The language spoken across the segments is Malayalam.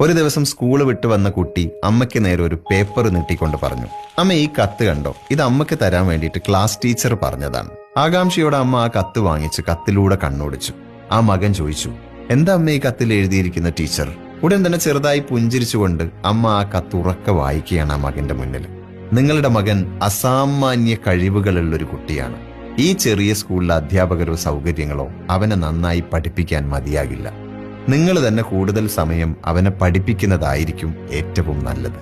ഒരു ദിവസം സ്കൂൾ വിട്ട് വന്ന കുട്ടി അമ്മയ്ക്ക് നേരെ ഒരു പേപ്പർ നീട്ടിക്കൊണ്ട് പറഞ്ഞു അമ്മ ഈ കത്ത് കണ്ടോ? ഇത് അമ്മയ്ക്ക് തരാൻ വേണ്ടിയിട്ട് ക്ലാസ് ടീച്ചർ പറഞ്ഞതാണ്. ആകാംക്ഷയോടെ അമ്മ ആ കത്ത് വാങ്ങിച്ച് കത്തിലൂടെ കണ്ണോടിച്ചു. ആ മകൻ ചോദിച്ചു എന്താ അമ്മ ഈ കത്തിൽ എഴുതിയിരിക്കുന്ന ടീച്ചർ? ഉടൻ തന്നെ ചെറുതായി പുഞ്ചിരിച്ചുകൊണ്ട് അമ്മ ആ കത്ത് ഉറക്കെ വായിക്കുകയാണ് ആ മകന്റെ മുന്നിൽ. നിങ്ങളുടെ മകൻ അസാമാന്യ കഴിവുകളുള്ള ഒരു കുട്ടിയാണ്. ഈ ചെറിയ സ്കൂളിലെ അധ്യാപകരോ സൗകര്യങ്ങളോ അവനെ നന്നായി പഠിപ്പിക്കാൻ മതിയാകില്ല. നിങ്ങൾ തന്നെ കൂടുതൽ സമയം അവനെ പഠിപ്പിക്കുന്നതായിരിക്കും ഏറ്റവും നല്ലത്.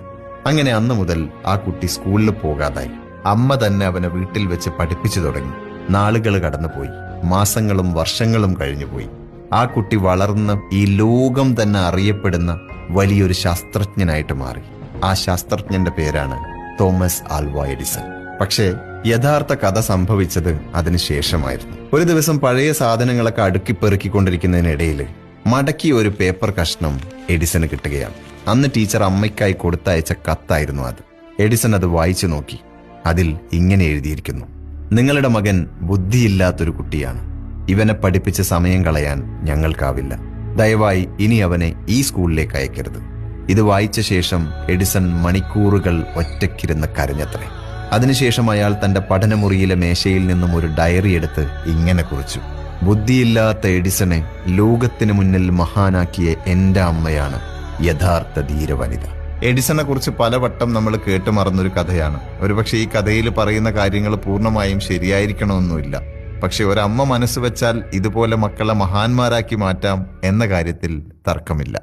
അങ്ങനെ അന്നു മുതൽ ആ കുട്ടി സ്കൂളിൽ പോകാതായി. അമ്മ തന്നെ അവനെ വീട്ടിൽ വെച്ച് പഠിപ്പിച്ചു തുടങ്ങി. നാളുകൾ കടന്നുപോയി. മാസങ്ങളും വർഷങ്ങളും കഴിഞ്ഞുപോയി. ആ കുട്ടി വളർന്ന് ഈ ലോകം തന്നെ അറിയപ്പെടുന്ന വലിയൊരു ശാസ്ത്രജ്ഞനായിട്ട് മാറി. ആ ശാസ്ത്രജ്ഞന്റെ പേരാണ് തോമസ് ആൽവ എഡിസൺ. പക്ഷേ യഥാർത്ഥ കഥ സംഭവിച്ചത് അതിനുശേഷമായിരുന്നു ഒരു ദിവസം പഴയ സാധനങ്ങളൊക്കെ അടുക്കി പെറുക്കിക്കൊണ്ടിരിക്കുന്നതിനിടയിൽ മടക്കിയ ഒരു പേപ്പർ കഷ്ണം എഡിസന് കിട്ടുകയാണ്. അന്ന് ടീച്ചർ അമ്മയ്ക്കായി കൊടുത്തയച്ച കത്തായിരുന്നു അത്. എഡിസൺ അത് വായിച്ചു നോക്കി. അതിൽ ഇങ്ങനെ എഴുതിയിരിക്കുന്നു. നിങ്ങളുടെ മകൻ ബുദ്ധിയില്ലാത്തൊരു കുട്ടിയാണ്. ഇവനെ പഠിപ്പിച്ച് സമയം കളയാൻ ഞങ്ങൾക്കാവില്ല. ദയവായി ഇനി അവനെ ഈ സ്കൂളിലേക്ക് അയക്കരുത്. ഇത് വായിച്ച ശേഷം എഡിസൺ മണിക്കൂറുകൾ ഒറ്റക്കിരുന്ന് കരഞ്ഞത്രേ. അതിനുശേഷം അയാൾ തന്റെ പഠനമുറിയിലെ മേശയിൽ നിന്നും ഒരു ഡയറി എടുത്ത് ഇങ്ങനെ കുറിച്ചു. ബുദ്ധിയില്ലാത്ത എഡിസണെ ലോകത്തിന് മുന്നിൽ മഹാനാക്കിയ എന്റെ അമ്മയാണ് യഥാർത്ഥ ധീരവനിത. എഡിസണെ കുറിച്ച് പലവട്ടം നമ്മൾ കേട്ടു മറന്നൊരു കഥയാണ്. ഒരുപക്ഷെ ഈ കഥയിൽ പറയുന്ന കാര്യങ്ങൾ പൂർണമായും ശരിയായിരിക്കണമെന്നില്ല. പക്ഷെ ഒരമ്മ മനസ്സ് വെച്ചാൽ ഇതുപോലെ മക്കളെ മഹാന്മാരാക്കി മാറ്റാം എന്ന കാര്യത്തിൽ തർക്കമില്ല.